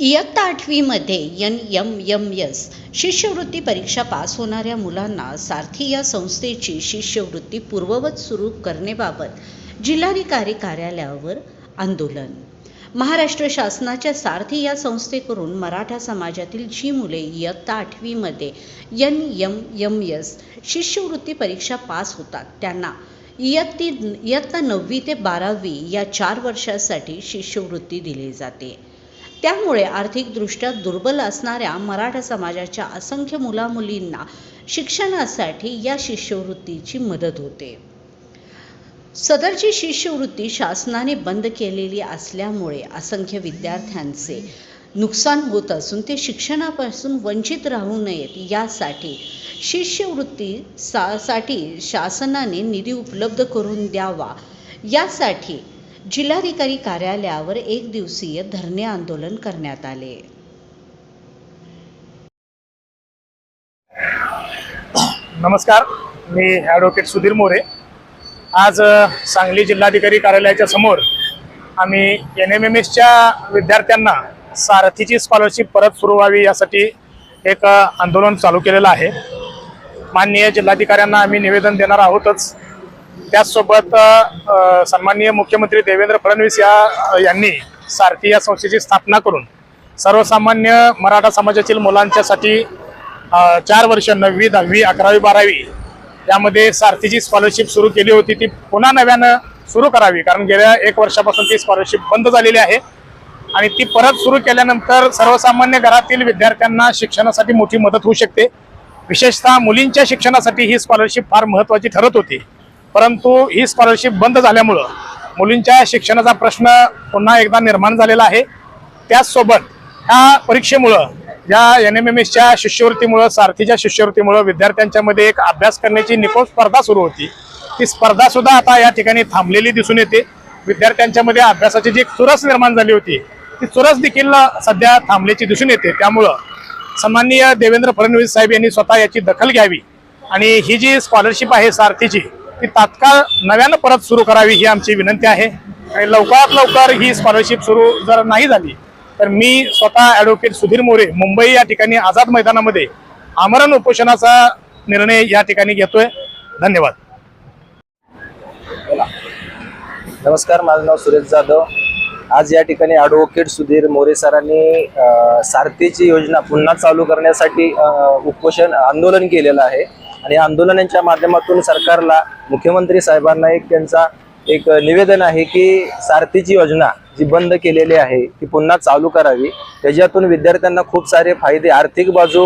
इयत्ता आठवीमध्ये N M M S शिष्यवृत्ती परीक्षा पास होणाऱ्या मुलांना सारथी या संस्थेची शिष्यवृत्ती पूर्ववत सुरू करण्याबाबत जिल्हाधिकारी कार्यालयावर आंदोलन. महाराष्ट्र शासनाच्या सारथी या संस्थेकडून मराठा समाजातील जी मुले इयत्ता आठवीमध्ये यन यम यम यस शिष्यवृत्ती परीक्षा पास होतात त्यांना इयत्ती इयत्ता नववी ते बारावी या चार वर्षासाठी शिष्यवृत्ती दिली जाते. त्यामुळे आर्थिकदृष्ट्या दुर्बल असणाऱ्या मराठा समाजाच्या असंख्य मुलामुलींना शिक्षणासाठी या शिष्यवृत्तीची मदत होते. सदरची शिष्यवृत्ती शासनाने बंद केलेली असल्यामुळे असंख्य विद्यार्थ्यांचे नुकसान होत असून ते शिक्षणापासून वंचित राहू नयेत यासाठी शिष्यवृत्ती सा साठी शासनाने निधी उपलब्ध करून द्यावा यासाठी जिल्हाधिकारी कार्यालयावर एक दिवसीय धरणे आंदोलन करण्यात आले. नमस्कार मी ॲडव्होकेट सुधीर मोरे. आज सांगली जिल्हाधिकारी कार्यालयाच्या समोर आम्ही एन एम एम एसच्या विद्यार्थ्यांना सारथीची स्कॉलरशिप परत सुरू व्हावी यासाठी एक आंदोलन चालू केलेलं आहे. माननीय जिल्हाधिकाऱ्यांना आम्ही निवेदन देणार आहोतच. त्याचसोबत सन्माननीय मुख्यमंत्री देवेंद्र फडणवीस या यांनी सारथी या संस्थेची स्थापना करून सर्वसामान्य मराठा समाजातील मुलांच्यासाठी चार वर्ष नववी दहावी अकरावी बारावी यामध्ये सारथीची स्कॉलरशिप सुरू केली होती. ती पुन्हा नव्यानं सुरू करावी कारण गेल्या एक वर्षापासून ती स्कॉलरशिप बंद झालेली आहे. आणि ती परत सुरू केल्यानंतर सर्वसामान्य घरातील विद्यार्थ्यांना शिक्षणासाठी मोठी मदत होऊ शकते. विशेषतः मुलींच्या शिक्षणासाठी ही स्कॉलरशिप फार महत्त्वाची ठरत होती. परंतु ही स्कॉलरशिप बंद झाल्यामुळं मुलींच्या शिक्षणाचा प्रश्न पुन्हा एकदा निर्माण झालेला आहे. त्याचसोबत ह्या परीक्षेमुळं या एन एम एम एसच्या शिष्यवृत्तीमुळं सारथीच्या शिष्यवृत्तीमुळं विद्यार्थ्यांच्यामध्ये एक अभ्यास करण्याची निकोप स्पर्धा सुरू होती. ती स्पर्धासुद्धा आता या ठिकाणी थांबलेली दिसून येते. विद्यार्थ्यांच्यामध्ये अभ्यासाची जी चुरस निर्माण झाली होती ती चुरस देखील सध्या थांबल्याची दिसून येते. त्यामुळं सन्माननीय देवेंद्र फडणवीस साहेब यांनी स्वतः याची दखल घ्यावी आणि ही जी स्कॉलरशिप आहे सारथीची ती तात्काळ नव्यानं परत सुरू करावी ही आमची विनंती आहे. आणि लवकरात लवकर ही स्कॉलरशिप सुरू जर नाही झाली तर मी स्वतः ॲडव्होकेट सुधीर मोरे मुंबई या ठिकाणी आझाद मैदानामध्ये आमरण उपोषणाचा निर्णय या ठिकाणी घेतोय. धन्यवाद. नमस्कार माझं नाव सुरेश जाधव. आज या ठिकाणी ॲडव्होकेट सुधीर मोरे सरांनी सारथीची योजना पुन्हा चालू करण्यासाठी उपोषण आंदोलन केलेलं आहे. आणि आंदोलनांच्या माध्यमातून सरकारला मुख्यमंत्री साहेबांना एक त्यांचा एक निवेदन आहे की सारथीची योजना जी बंद केलेली आहे ती पुन्हा चालू करावी. त्याच्यातून विद्यार्थ्यांना खूप सारे फायदे. आर्थिक बाजू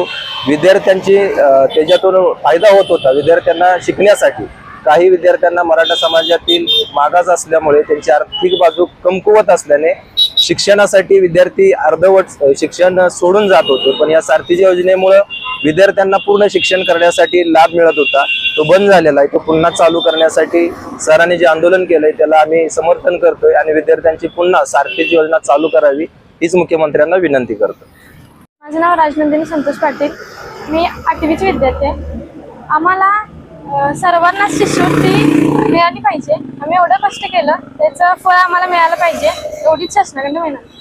विद्यार्थ्यांची त्याच्यातून फायदा होत होता विद्यार्थ्यांना शिकण्यासाठी. काही विद्यार्थ्यांना मराठा समाजातील मागास असल्यामुळे त्यांची आर्थिक बाजू कमकुवत असल्याने शिक्षणासाठी विद्यार्थी अर्धवट शिक्षण सोडून जात होते. पण या सारथीच्या योजनेमुळं विद्यार्थ्यांना पूर्ण शिक्षण करण्यासाठी लाभ मिळत होता. तो बंद झालेला आहे. तो पुन्हा चालू करण्यासाठी सरांनी जे आंदोलन केलंय त्याला आम्ही समर्थन करतोय आणि विद्यार्थ्यांची पुन्हा सारथीची योजना चालू करावी हीच मुख्यमंत्र्यांना विनंती करतो. माझं नाव राजनंदिनी संतोष पाटील. मी आठवीची विद्यार्थी आहे. आम्हाला सर्वांना शिष्यवृत्ती मिळाली पाहिजे. आम्ही एवढं कष्ट केलं त्याचं फळ आम्हाला मिळालं पाहिजे एवढीच शासनाकडनं मिळणार